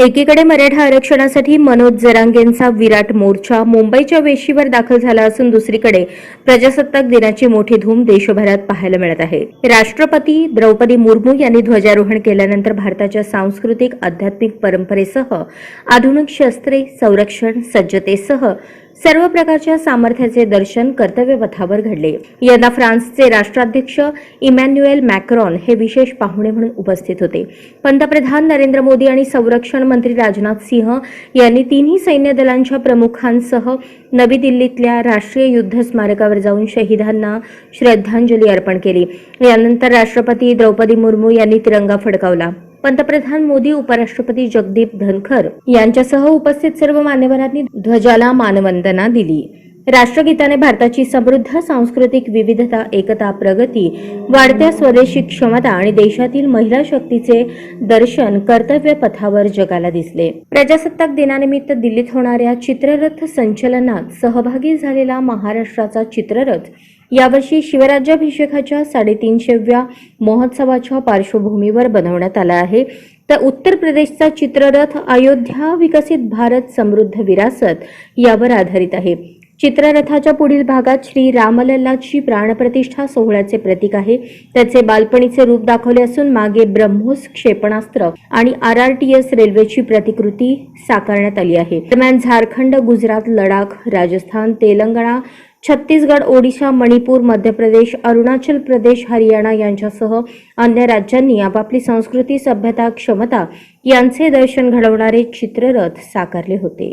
एकीकडे मराठा आरक्षणासाठी मनोज जरांगेंचा विराट मोर्चा मुंबईच्या वेशीवर दाखल झाला असून दुसरीकडे प्रजासत्ताक दिनाची मोठी धूम देशभरात पाहायला मिळत आहे. राष्ट्रपती द्रौपदी मुर्मू यांनी ध्वजारोहण केल्यानंतर भारताच्या सांस्कृतिक आध्यात्मिक परंपरेसह आधुनिक शस्त्रे संरक्षण सज्जतेसह सर्व प्रकारच्या सामर्थ्याचे दर्शन कर्तव्यपथावर घडले. यंदा फ्रान्सचे राष्ट्राध्यक्ष इमॅन्युएल मॅक्रॉन हे विशेष पाहुणे म्हणून उपस्थित होते. पंतप्रधान नरेंद्र मोदी आणि संरक्षण मंत्री राजनाथ सिंह यांनी तिन्ही सैन्य दलांच्या प्रमुखांसह नवी दिल्लीतल्या राष्ट्रीय युद्ध स्मारकावर जाऊन शहीदांना श्रद्धांजली अर्पण केली. यानंतर राष्ट्रपती द्रौपदी मुर्मू यांनी तिरंगा फडकावला. पंतप्रधान मोदी उपराष्ट्रपती जगदीप धनखर यांच्यासह उपस्थित सर्व मान्यवरांनी ध्वजाला मानवंदना दिली. राष्ट्रगीताने भारताची समृद्ध सांस्कृतिक विविधता एकता प्रगती वाढत्या स्वदेशी क्षमता आणि देशातील महिला शक्तीचे दर्शन कर्तव्य पथावर जगाला दिसले. प्रजासत्ताक दिनानिमित्त दिल्लीत होणाऱ्या चित्ररथ संचलनात सहभागी झालेला महाराष्ट्राचा चित्ररथ यावर्षी शिवराज्याभिषेकाच्या साडेतीनशेव्या महोत्सवाच्या पार्श्वभूमीवर बनवण्यात आला आहे. तर उत्तर प्रदेशचा चित्ररथ अयोध्या विकसित भारत समृद्ध विरासत यावर आधारित आहे. चित्ररथाच्या पुढील भागात श्री रामलल्लाची प्राणप्रतिष्ठा सोहळ्याचे प्रतीक आहे. त्याचे बालपणीचे रूप दाखवले असून मागे ब्रह्मोस क्षेपणास्त्र आणि आर आर टी एस रेल्वेची प्रतिकृती साकारण्यात आली आहे. दरम्यान झारखंड गुजरात लडाख राजस्थान तेलंगणा छत्तीसगड ओडिशा मणिपूर मध्य प्रदेश अरुणाचल प्रदेश हरियाणा यांच्यासह अन्य राज्यांनी आपापली संस्कृती सभ्यता क्षमता यांचे दर्शन घडवणारे चित्ररथ साकारले होते.